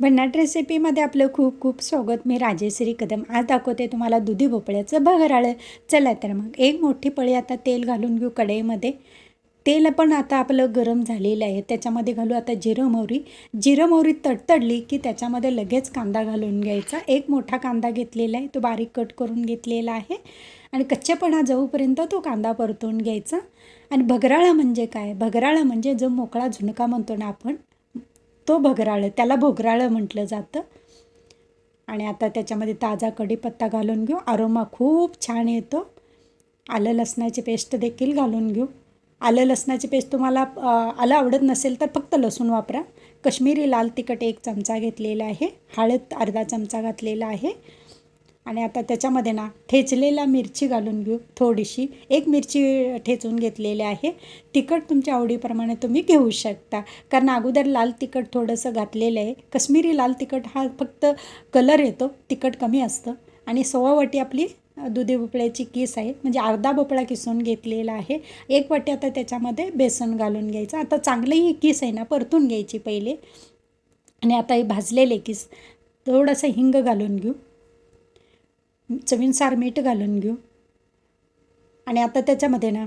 भन्नाट रेसिपीमध्ये आपलं खूप खूप स्वागत. मी राजेश्री कदम. आज दाखवते तुम्हाला दुधी भोपळ्याचं भगराळं. चला तर मग एक मोठी पळी आता तेल घालून घेऊ कढईमध्ये. तेल पण आता आपलं गरम झालेलं आहे. त्याच्यामध्ये घालू आता जिरं मोहरी. जिरं मोहरी तडतडली की त्याच्यामध्ये लगेच कांदा घालून घ्यायचा. एक मोठा कांदा घेतलेला आहे. तो बारीक कट करून घेतलेला आहे. आणि कच्चेपणा जाऊपर्यंत तो कांदा परतून घ्यायचा. आणि भगराळा म्हणजे काय? भगराळा म्हणजे जो मोकळा झुणका म्हणतो ना आपण तो भगराळं त्याला भोगराळं म्हटलं जातं. आणि आता त्याच्यामध्ये ताजा कढीपत्ता घालून घेऊ. अरोमा खूप छान येतो. आलं लसणाची पेस्ट देखील घालून घेऊ. आलं लसणाची पेस्ट तुम्हाला आलं आवडत नसेल तर फक्त लसूण वापरा. कश्मीरी लाल तिखट एक चमचा घेतलेला आहे. हळद अर्धा चमचा घातलेला आहे. आणि आता त्याच्यामध्ये ना ठेचलेला मिरची घालून घेऊ थोडीशी. एक मिरची ठेचून घेतलेली आहे. तिखट तुमच्या आवडीप्रमाणे तुम्ही घेऊ शकता. कारण अगोदर लाल तिखट थोडंसं घातलेलं आहे. कश्मीरी लाल तिखट हा फक्त कलर येतो. तिखट कमी असतं. आणि सव्वा वाटी आपली दुधी भोपळ्याची किस आहे. म्हणजे अर्धा भोपळा किसून घेतलेला आहे. एक वाटी आता त्याच्यामध्ये बेसन घालून घ्यायचं. आता चांगलंही किस आहे ना परतून घ्यायची पहिले. आणि आता हे भाजलेले किस. थोडंसं हिंग घालून घेऊ. चवीनुसार मीठ घालून घेऊ. आणि आता त्याच्यामध्ये ना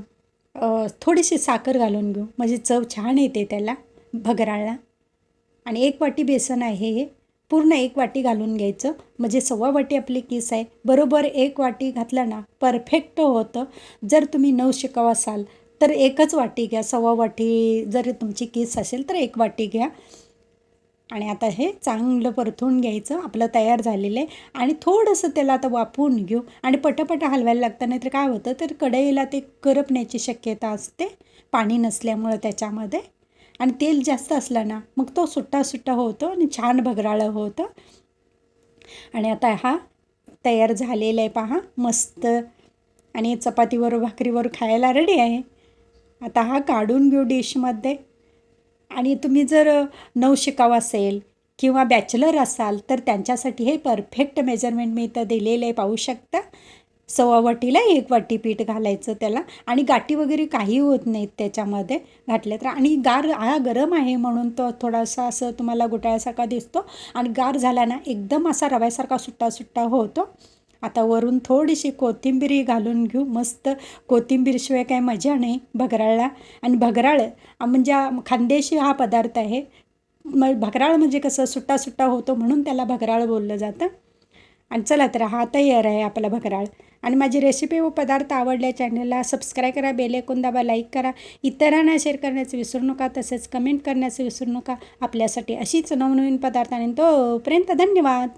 थोडीशी साखर घालून घेऊ. म्हणजे चव छान येते त्याला भगराळला. आणि एक वाटी बेसन आहे हे. पूर्ण एक वाटी घालून घ्यायचं. म्हणजे सव्वा वाटी आपली किस आहे. बरोबर एक वाटी घातलं ना परफेक्ट होतं. जर तुम्ही नऊ शिकाव असाल तर एकच वाटी घ्या. सव्वा वाटी जर तुमची किस असेल तर एक वाटी घ्या. आणि आता हे चांगलं परतून घ्यायचं आपलं तयार झालेलं आहे. आणि थोडंसं त्याला आता वापरून घेऊ. आणि पटापटा हलवायला लागतं नाही तर काय होतं तर कढईला ते करपण्याची शक्यता असते. पाणी नसल्यामुळं त्याच्यामध्ये. आणि तेल जास्त असलं ना मग तो सुट्टा सुट्टा होतो आणि छान भगराळं होतं. आणि आता हा तयार झालेला आहे पहा मस्त. आणि चपातीवर भाकरीवर खायला रेडी आहे. आता हा काढून घेऊ डिशमध्ये आणि तुम्ही जर नवशिकाव असेल किंवा बॅचलर असाल तर त्यांच्यासाठी हे परफेक्ट मेजरमेंट मी इथं दिलेलं आहे. पाहू शकता? सव्वा वाटीला एक वाटी पीठ घालायचं त्याला आणि गाठी वगैरे काही होत नाहीत त्याच्यामध्ये घातल्या तर. आणि गार हा गरम आहे म्हणून तो थोडासा असं तुम्हाला गुटाळ्यासारखा दिसतो. आणि गार झाला ना एकदम असा रव्यासारखा सुट्टा सुट्टा होतो. आता वरून थोडीशी कोथिंबीर घालून घेऊ. मस्त कोथिंबीरशिवाय काय मजा नाही भगराळला. आणि भगराळ म्हणजे खानदेशी हा पदार्थ आहे. मग भगराळ म्हणजे कसं सुट्टा सुट्टा होतो म्हणून त्याला भगराळ बोललं जातं. आणि चला तर हा तयार आहे आपला भगराळ. आणि माझी रेसिपी व पदार्थ आवडल्या चॅनलला सबस्क्राईब करा बेलेकून दाबा लाईक करा. इतरांना शेअर करण्याचं विसरू नका तसेच कमेंट करण्याचं विसरू नका. आपल्यासाठी अशीच नवनवीन पदार्थ आणि तोपर्यंत धन्यवाद.